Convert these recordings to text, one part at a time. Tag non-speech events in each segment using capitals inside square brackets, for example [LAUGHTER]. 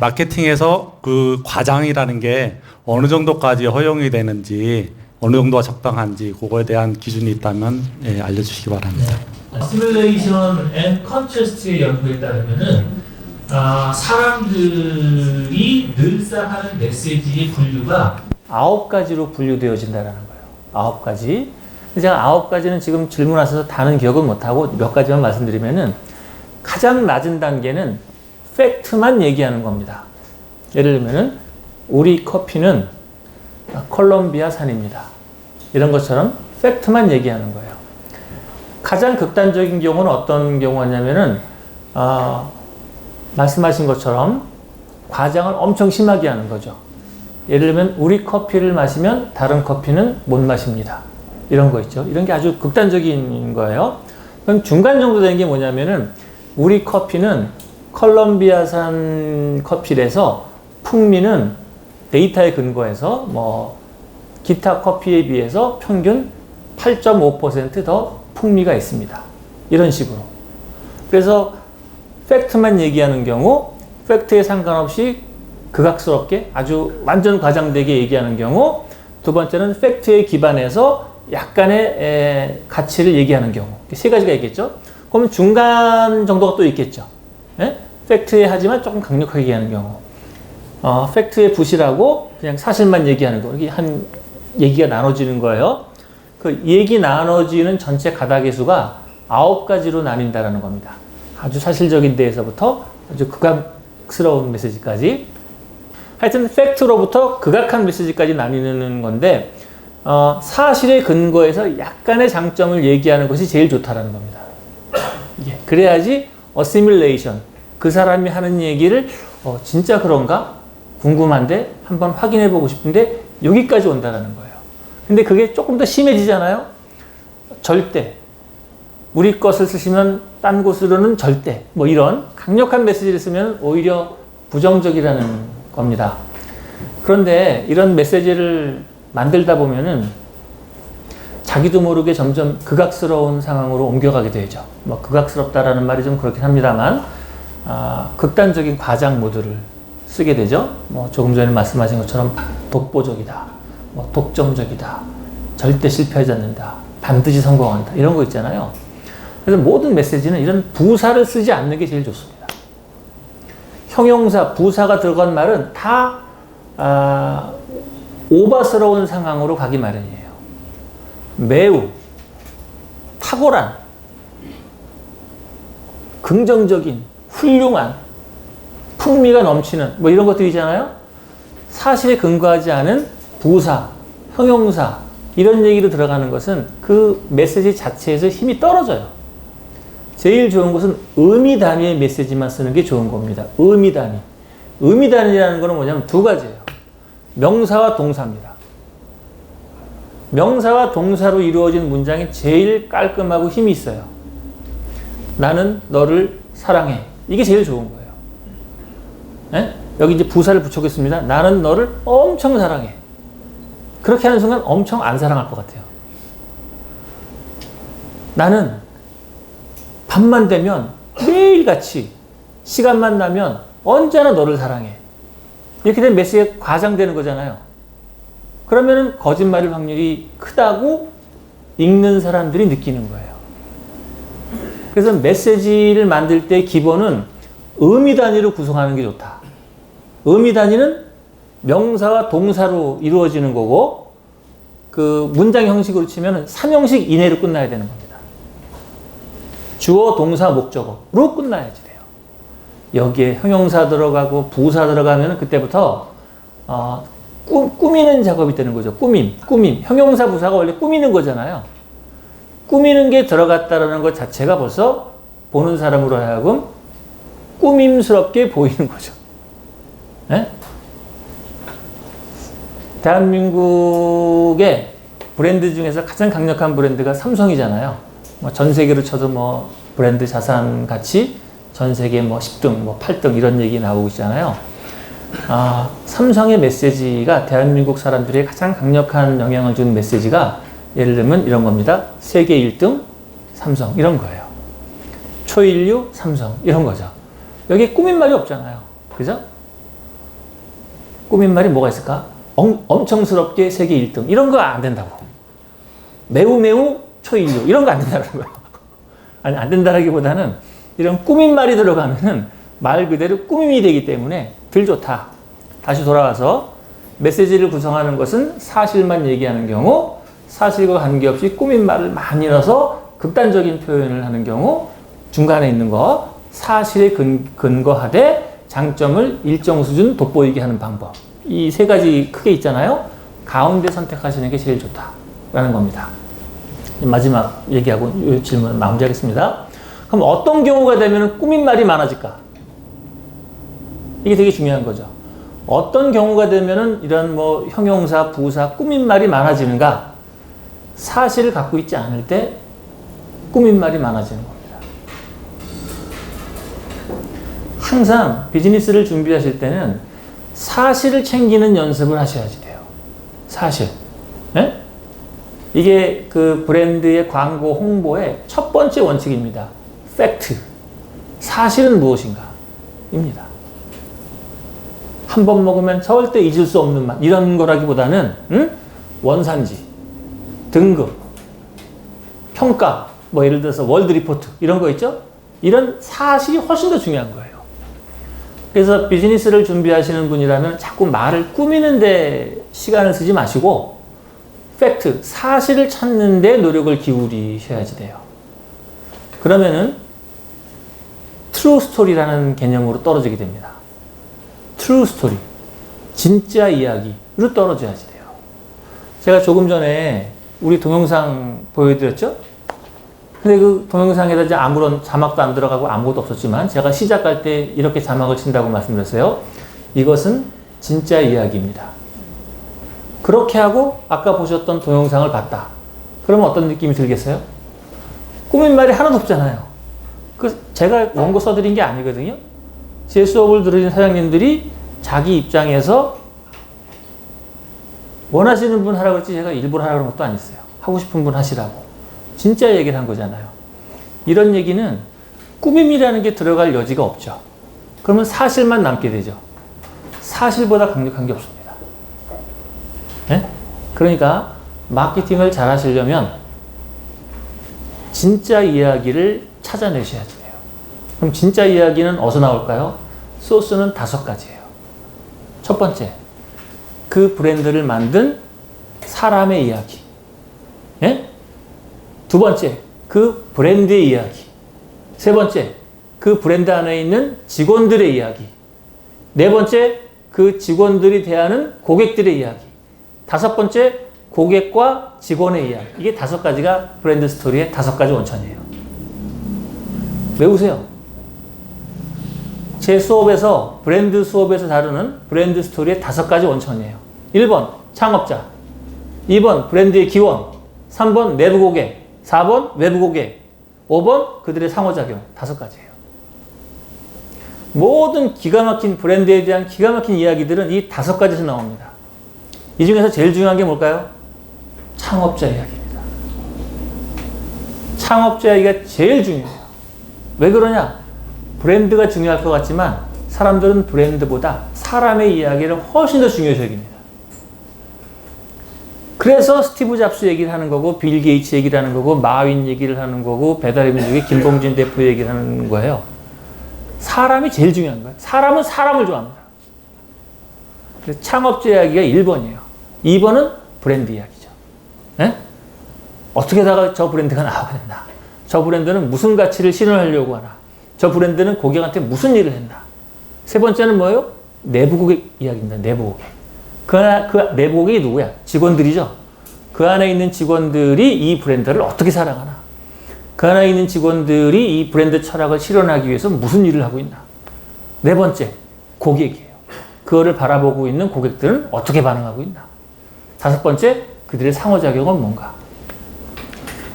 마케팅에서 그 과장이라는 게 어느 정도까지 허용이 되는지 어느 정도가 적당한지 그거에 대한 기준이 있다면 예, 알려주시기 바랍니다. 시뮬레이션 앤 컨트레스트의 연구에 따르면은 아, 사람들이 늘상 하는 메시지의 분류가 아홉 가지로 분류되어진다라는 거예요. 아홉 가지. 제가 아홉 가지는 지금 질문하셔서 다는 기억은 못하고 몇 가지만 말씀드리면은 가장 낮은 단계는 팩트만 얘기하는 겁니다. 예를 들면은 우리 커피는 콜롬비아 산입니다. 이런 것처럼 팩트만 얘기하는 거예요. 가장 극단적인 경우는 어떤 경우냐면은 어, 말씀하신 것처럼 과장을 엄청 심하게 하는 거죠. 예를 들면 우리 커피를 마시면 다른 커피는 못 마십니다. 이런 거 있죠. 이런 게 아주 극단적인 거예요. 그럼 중간 정도 되는 게 뭐냐면은 우리 커피는 컬럼비아산 커피라서 풍미는 데이터에 근거해서 뭐 기타 커피에 비해서 평균 8.5%더 풍미가 있습니다. 이런 식으로. 그래서 팩트만 얘기하는 경우 팩트에 상관없이 극악스럽게 아주 완전 과장되게 얘기하는 경우 두 번째는 팩트에 기반해서 약간의 에, 가치를 얘기하는 경우 세 가지가 있겠죠. 그러면 중간 정도가 또 있겠죠. 예? 팩트에 하지만 조금 강력하게 얘기하는 경우 어, 팩트에 부실하고 그냥 사실만 얘기하는 거 이게 한 얘기가 나눠지는 거예요. 그 얘기 나눠지는 전체 가닥의 수가 아홉 가지로 나뉜다라는 겁니다. 아주 사실적인 데에서부터 아주 극악스러운 메시지까지 하여튼 팩트로부터 극악한 메시지까지 나뉘는 건데 어, 사실의 근거에서 약간의 장점을 얘기하는 것이 제일 좋다라는 겁니다. 예, 그래야지 어시뮬레이션 그 사람이 하는 얘기를 어, 진짜 그런가 궁금한데 한번 확인해 보고 싶은데 여기까지 온다라는 거예요. 근데 그게 조금 더 심해지잖아요. 절대 우리 것을 쓰시면 딴 곳으로는 절대 뭐 이런 강력한 메시지를 쓰면 오히려 부정적이라는 겁니다. 그런데 이런 메시지를 만들다 보면은 자기도 모르게 점점 극악스러운 상황으로 옮겨가게 되죠. 뭐 극악스럽다라는 말이 좀 그렇긴 합니다만 아, 극단적인 과장 모드를 쓰게 되죠. 뭐 조금 전에 말씀하신 것처럼 독보적이다, 뭐 독점적이다, 절대 실패하지 않는다, 반드시 성공한다 이런 거 있잖아요. 그래서 모든 메시지는 이런 부사를 쓰지 않는 게 제일 좋습니다. 형용사, 부사가 들어간 말은 다 아, 오바스러운 상황으로 가기 마련이에요. 매우 탁월한, 긍정적인, 훌륭한, 풍미가 넘치는 뭐 이런 것들이잖아요. 사실에 근거하지 않은 부사, 형용사 이런 얘기로 들어가는 것은 그 메시지 자체에서 힘이 떨어져요. 제일 좋은 것은 의미 단위의 메시지만 쓰는 게 좋은 겁니다. 의미 단위. 의미 단위라는 거는 뭐냐면 두 가지예요. 명사와 동사입니다. 명사와 동사로 이루어진 문장이 제일 깔끔하고 힘이 있어요. 나는 너를 사랑해. 이게 제일 좋은 거예요. 예? 여기 이제 부사를 붙여겠습니다. 나는 너를 엄청 사랑해. 그렇게 하는 순간 엄청 안 사랑할 것 같아요. 나는 밤만 되면 매일같이 시간만 나면 언제나 너를 사랑해. 이렇게 되면 메시지가 과장되는 거잖아요. 그러면은 거짓말일 확률이 크다고 읽는 사람들이 느끼는 거예요. 그래서 메시지를 만들 때 기본은 의미 단위로 구성하는 게 좋다. 의미 단위는 명사와 동사로 이루어지는 거고 그 문장 형식으로 치면 3형식 이내로 끝나야 되는 겁니다. 주어, 동사, 목적어로 끝나야지 돼요. 여기에 형용사 들어가고 부사 들어가면 그때부터 어, 꾸, 꾸미는 작업이 되는 거죠. 꾸밈, 꾸밈. 형용사, 부사가 원래 꾸미는 거잖아요. 꾸미는 게 들어갔다라는 것 자체가 벌써 보는 사람으로 하여금 꾸밈스럽게 보이는 거죠. 네? 대한민국의 브랜드 중에서 가장 강력한 브랜드가 삼성이잖아요. 뭐 전 세계로 쳐도 뭐 브랜드 자산 가치 전 세계 뭐 10등, 뭐 8등 이런 얘기 나오고 있잖아요. 아, 삼성의 메시지가 대한민국 사람들의 가장 강력한 영향을 준 메시지가 예를 들면 이런 겁니다. 세계 1등 삼성 이런 거예요. 초인류 삼성 이런 거죠. 여기 꾸민 말이 없잖아요. 그죠? 꾸민 말이 뭐가 있을까? 엄, 엄청스럽게 세계 1등. 이런 거 안 된다고. 매우 매우 초인류. 이런 거 안 된다는 거예요. [LAUGHS] 아니, 안 된다라기보다는 이런 꾸민 말이 들어가면은 말 그대로 꾸밈이 되기 때문에 덜 좋다. 다시 돌아와서 메시지를 구성하는 것은 사실만 얘기하는 경우, 사실과 관계없이 꾸민 말을 많이 넣어서 극단적인 표현을 하는 경우, 중간에 있는 거, 사실에 근, 근거하되 장점을 일정 수준 돋보이게 하는 방법. 이 세 가지 크게 있잖아요. 가운데 선택하시는 게 제일 좋다라는 겁니다. 마지막 얘기하고 이 질문 마무리하겠습니다. 그럼 어떤 경우가 되면 꾸민 말이 많아질까? 이게 되게 중요한 거죠. 어떤 경우가 되면은 이런 뭐 형용사, 부사, 꾸민 말이 많아지는가? 사실을 갖고 있지 않을 때 꾸민 말이 많아지는 겁니다. 항상 비즈니스를 준비하실 때는 사실을 챙기는 연습을 하셔야지 돼요. 사실. 예? 이게 그 브랜드의 광고 홍보의 첫 번째 원칙입니다. 팩트. 사실은 무엇인가? 입니다. 한 번 먹으면 절대 잊을 수 없는 맛. 이런 거라기보다는, 응? 원산지, 등급, 평가, 뭐 예를 들어서 월드 리포트, 이런 거 있죠? 이런 사실이 훨씬 더 중요한 거예요. 그래서 비즈니스를 준비하시는 분이라면 자꾸 말을 꾸미는데 시간을 쓰지 마시고, 팩트, 사실을 찾는데 노력을 기울이셔야지 돼요. 그러면은 트루 스토리라는 개념으로 떨어지게 됩니다. 트루 스토리, 진짜 이야기로 떨어져야지 돼요. 제가 조금 전에 우리 동영상 보여드렸죠? 근데 그 동영상에다 이제 아무런 자막도 안 들어가고 아무것도 없었지만 제가 시작할 때 이렇게 자막을 친다고 말씀드렸어요. 이것은 진짜 이야기입니다. 그렇게 하고 아까 보셨던 동영상을 봤다. 그러면 어떤 느낌이 들겠어요? 꾸민 말이 하나도 없잖아요. 그 제가 원고 써드린 게 아니거든요. 제 수업을 들으신 사장님들이 자기 입장에서 원하시는 분 하라고 했지 제가 일부러 하라고 한 것도 아니었어요. 하고 싶은 분 하시라고. 진짜 얘기를 한 거잖아요. 이런 얘기는 꾸밈이라는 게 들어갈 여지가 없죠. 그러면 사실만 남게 되죠. 사실보다 강력한 게 없습니다. 네? 그러니까 마케팅을 잘 하시려면 진짜 이야기를 찾아내셔야지 돼요. 그럼 진짜 이야기는 어디서 나올까요? 소스는 다섯 가지예요. 첫 번째, 그 브랜드를 만든 사람의 이야기. 예? 두 번째, 그 브랜드의 이야기. 세 번째, 그 브랜드 안에 있는 직원들의 이야기. 네 번째, 그 직원들이 대하는 고객들의 이야기. 다섯 번째, 고객과 직원의 이야기. 이게 다섯 가지가 브랜드 스토리의 다섯 가지 원천이에요. 외우세요. 제 수업에서, 브랜드 수업에서 다루는 브랜드 스토리의 다섯 가지 원천이에요. 1번, 창업자. 2번, 브랜드의 기원. 3번, 내부 고객. 4번, 외부 고객. 5번, 그들의 상호작용. 다섯 가지예요. 모든 기가 막힌 브랜드에 대한 기가 막힌 이야기들은 이 다섯 가지에서 나옵니다. 이 중에서 제일 중요한 게 뭘까요? 창업자 이야기입니다. 창업자 이야기가 제일 중요해요. 왜 그러냐? 브랜드가 중요할 것 같지만 사람들은 브랜드보다 사람의 이야기를 훨씬 더 중요시 여깁니다. 그래서 스티브 잡스 얘기를 하는 거고 빌 게이츠 얘기를 하는 거고 마윈 얘기를 하는 거고 배달의 민족의 김봉진 대표 얘기를 하는 거예요. 사람이 제일 중요한 거예요. 사람은 사람을 좋아합니다. 창업자 이야기가 1번이에요. 2번은 브랜드 이야기죠. 네? 어떻게 다가 저 브랜드가 나오게 된다. 저 브랜드는 무슨 가치를 실현하려고 하나. 저 브랜드는 고객한테 무슨 일을 했나. 세 번째는 뭐예요? 내부 고객 이야기입니다. 내부 고객. 그, 하나- 그 고객이 누구야? 직원들이죠. 그 안에 있는 직원들이 이 브랜드를 어떻게 사랑하나. 그 안에 있는 직원들이 이 브랜드 철학을 실현하기 위해서 무슨 일을 하고 있나. 네 번째, 고객이에요. 그거를 바라보고 있는 고객들은 어떻게 반응하고 있나. 다섯 번째, 그들의 상호작용은 뭔가.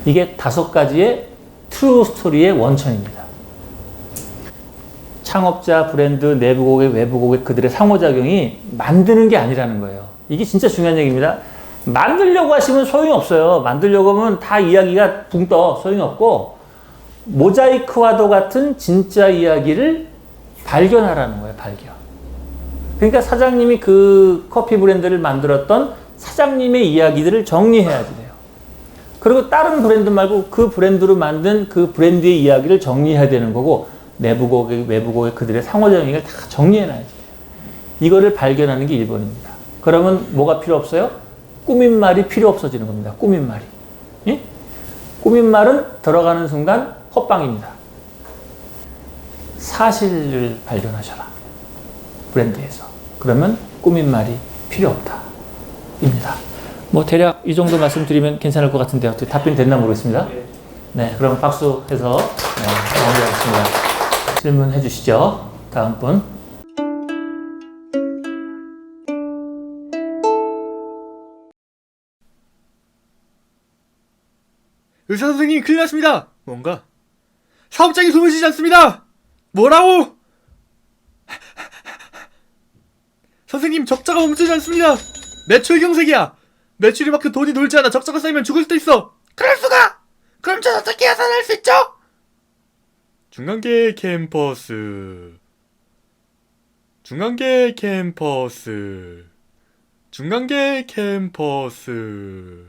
이게 다섯 가지의 트루 스토리의 원천입니다. 창업자, 브랜드, 내부 고객, 외부 고객, 그들의 상호작용이 만드는 게 아니라는 거예요. 이게 진짜 중요한 얘기입니다. 만들려고 하시면 소용이 없어요. 만들려고 하면 다 이야기가 붕 떠. 소용이 없고, 모자이크와도 같은 진짜 이야기를 발견하라는 거예요, 발견. 그러니까 사장님이 그 커피 브랜드를 만들었던 사장님의 이야기들을 정리해야지 돼요. 그리고 다른 브랜드 말고 그 브랜드로 만든 그 브랜드의 이야기를 정리해야 되는 거고 내부 고객, 외부 고객 그들의 상호작용을 다 정리해놔야지. 이거를 발견하는 게 1번입니다. 그러면 뭐가 필요 없어요? 꾸민 말이 필요 없어지는 겁니다. 꾸민 말이. 예? 꾸민 말은 들어가는 순간 헛방입니다. 사실을 발견하셔라. 브랜드에서. 그러면 꾸민 말이 필요 없다. 입니다. 뭐 대략 이 정도 말씀드리면 괜찮을 것 같은데 어떻게 답변 됐나 모르겠습니다. 네, 그럼 박수 해서 네, 마무리하겠습니다. 질문해 주시죠. 다음 분. 의사 선생님 큰일 났습니다. 뭔가 사업장이 숨을 쉬지 않습니다. 뭐라고? 선생님 적자가 멈추지 않습니다. 매출 경색이야. 매출이 만큼 돈이 놀지 않아 적자가 쌓이면 죽을 수도 있어. 그럴 수가? 그럼 전 어떻게 야산할 수 있죠? 중간계 캠퍼스. 중간계 캠퍼스. 중간계 캠퍼스